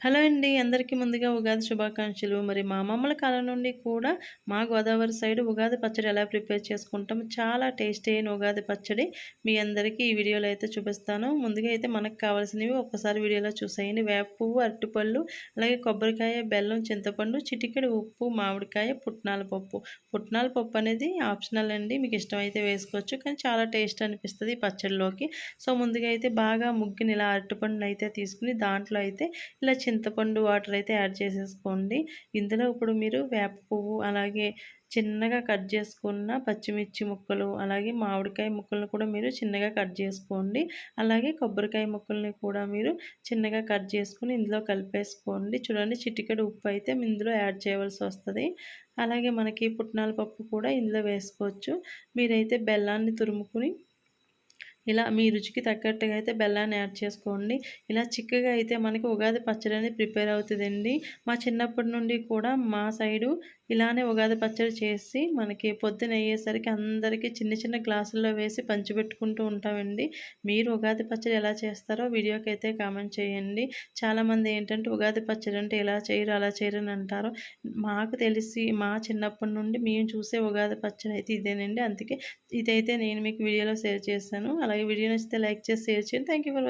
Hello అండి అందరికీ ముందుగా ఉగాది శుభాకాంక్షలు. మరి మా అమ్మమ్మల కాలం నుండి కూడా మా గోదావరి సైడ్ ఉగాది పచ్చడి ఎలా ప్రిపేర్ చేసుకుంటాం చాలా టేస్టీ అయిన ఉగాది పచ్చడి మీ అందరికీ ఈ వీడియోలో అయితే చూపిస్తాను. ముందుగా అయితే మనకు కావాల్సినవి ఒక్కసారి వీడియోలో చూసేయండి. వేప పువ్వు అరటిపళ్ళు అలాగే కొబ్బరికాయ బెల్లం చింతపండు చిటికెడు ఉప్పు మామిడికాయ పుట్నాల పప్పు. పుట్నాల పప్పు అనేది ఆప్షనల్ అండి మీకు ఇష్టమైతే వేసుకోవచ్చు కానీ చాలా టేస్ట్ అనిపిస్తుంది ఈ పచ్చడిలోకి. సో ముందుగా అయితే బాగా ముగ్గుని ఇలా అరటిపండును అయితే తీసుకుని దాంట్లో అయితే ఇలా చింతపండు వాటర్ అయితే యాడ్ చేసేసుకోండి. ఇందులో ఇప్పుడు మీరు వేప పువ్వు అలాగే చిన్నగా కట్ చేసుకున్న పచ్చిమిర్చి ముక్కలు అలాగే మామిడికాయ ముక్కలను కూడా మీరు చిన్నగా కట్ చేసుకోండి. అలాగే కొబ్బరికాయ ముక్కల్ని కూడా మీరు చిన్నగా కట్ చేసుకుని ఇందులో కలిపేసుకోండి. చూడండి చిటికెడు ఉప్పు అయితే ఇందులో యాడ్ చేయవలసి వస్తుంది. అలాగే మనకి పుట్నాల పప్పు కూడా ఇందులో వేసుకోవచ్చు. మీరైతే బెల్లాన్ని తురుముకుని ఇలా మీ రుచికి తగ్గట్టుగా అయితే బెల్లాన్ని యాడ్ చేసుకోండి. ఇలా చిక్కగా అయితే మనకి ఉగాది పచ్చడి అనేది ప్రిపేర్ అవుతుందండి. మా చిన్నప్పటి నుండి కూడా మా సైడు ఇలానే ఉగాది పచ్చడి చేసి మనకి పొద్దున అయ్యేసరికి అందరికీ చిన్న చిన్న గ్లాసుల్లో వేసి పంచిపెట్టుకుంటూ ఉంటామండి. మీరు ఉగాది పచ్చడి ఎలా చేస్తారో వీడియోకి అయితే కామెంట్ చేయండి. చాలామంది ఏంటంటే ఉగాది పచ్చడి అంటే ఇలా చేయరు అలా చేయరు అని అంటారు. మాకు తెలిసి మా చిన్నప్పటి నుండి మేము చూసే ఉగాది పచ్చడి అయితే ఇదేనండి. అందుకే ఇదైతే నేను మీకు వీడియోలో షేర్ చేశాను. అలాగే వీడియో నచ్చితే లైక్ చేసి షేర్ చేయండి థ్యాంక్ ఫర్